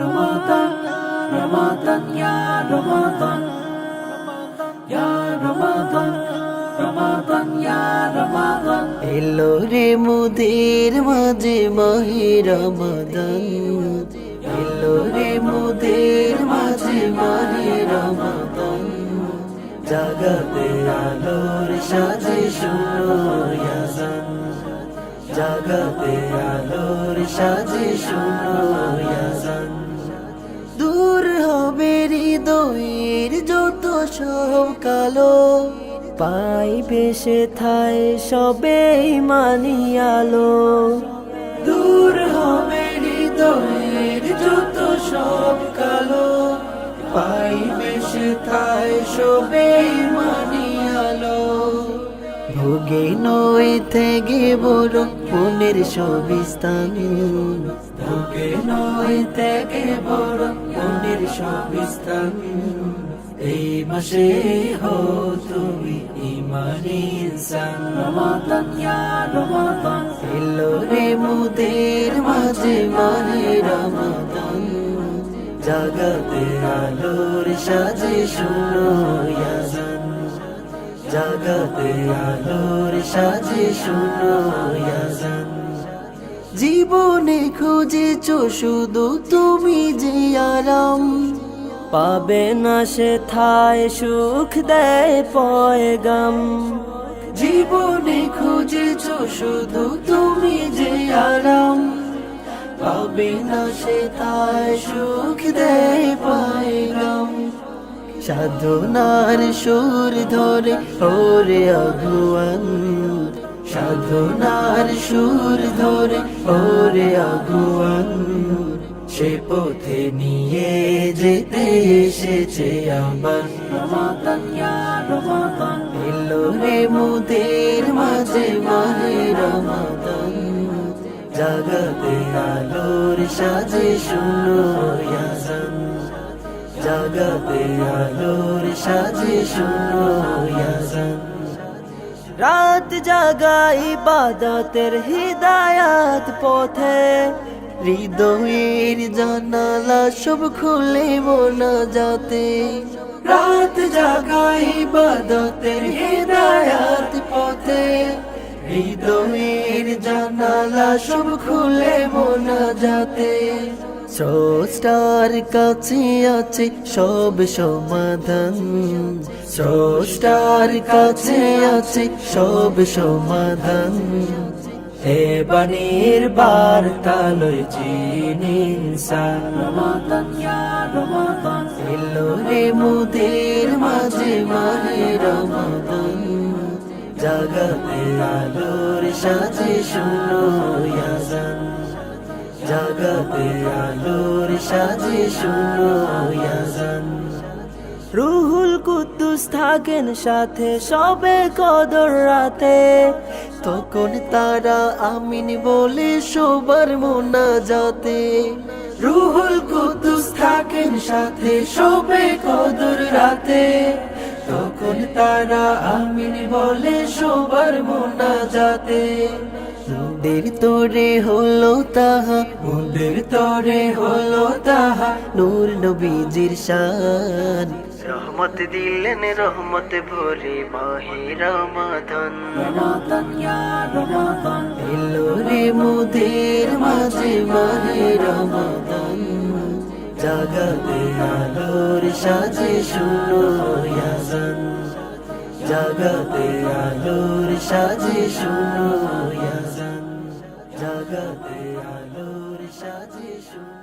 Ramadan Ramadan ya Ramadan Ya Ramadan Ramadan ya Ramadan মুদের মাঝে মাহি রমাদান। রে মুদের মাঝে মাহি রমাদান। জাগাতে আলোর সাজে শুনো ইয়াজান জাগাতে আলোর সাজে শুনো হবে যত সব কালো পাইবে সে থায় সবে মানিয়ালো দূর হবে হৃদয়ের যত সব কালো পাইবে সে থায় সবে মানিয়ালো ভোগে নই থেকে বড় মনের সবিস্তান। ভোগে নই থেকে বড় মনের সবিস্তান। এই মাসে হো তুমি ইমানি ইনসান। Ramadan এলো রে মুদের মাঝে মানে রমাদান। জাগাতে আলোর সাজে শুনো ইয়াজান জাগাতে আলোর সাজে শুনো, ইয়াজান। জীবনে খুঁজেছ শুধু তুমি যে আরাম। পাবে না সে থায় সুখ দেয় পয়গাম। জীবনে খুঁজেছ শুধু তুমি যে আরাম। পাবে না সে থায় সুখ দেয় পায়গাম। সাধনার সুর ধরে, ওরে আগুয়ান। সাধনার সুর ধরে, ওরে আগুয়ান। সে পথে নিয়ে যেতে এসেছে আমার। এলো রে মুদের মাঝে মাহে রমাদান। জাগাতে আলোর সাজে শুনো ইয়াজান আলোর সাজে শুনো রাত জাগা ইবাদতের হিদায়াত পথে, হৃদয়ের জানালা সব খুলে মোনা যাতে রাত জাগা ইবাদতের হিদায়াত পথে, হৃদয়ের জানালা সব খুলে মোনা যাতে স্রষ্টার কাছে আছে সব সমাধান। স্রষ্টার কাছে আছে সব সমাধান। হে বাণীর বার্তা লয় এলো রে মুদের মাঝে মাহে রমাদান। জাগাতে আলোর সাজে শুনো ইয়াজান। আলোর সাজে শুনো ইয়াজান। রুহুল কুদ্দুস থাকেন সাথে সবে কদর রাতে। তখন তারা আমিন বলে সবার মোনা যাতে রুহুল কুদ্দুস থাকেন সাথে সবে কদর রাতে। তখন তারা আমিন বলে সবার মোনা মুদের তোরে হলো তাহা মুদের তোরে হলো তাহা। নূর নবীজির শান। রহমত দিলেন রহমত ভরে মাহে রমাদান। Ramadan এলো রে মুদের মাঝে মাহে রমাদান। জাগাতে আলোর সাজে শুনো ইয়াজান জাগাতে আলোর সাজে শুনো জাগাতে আলোর সাজে শুনো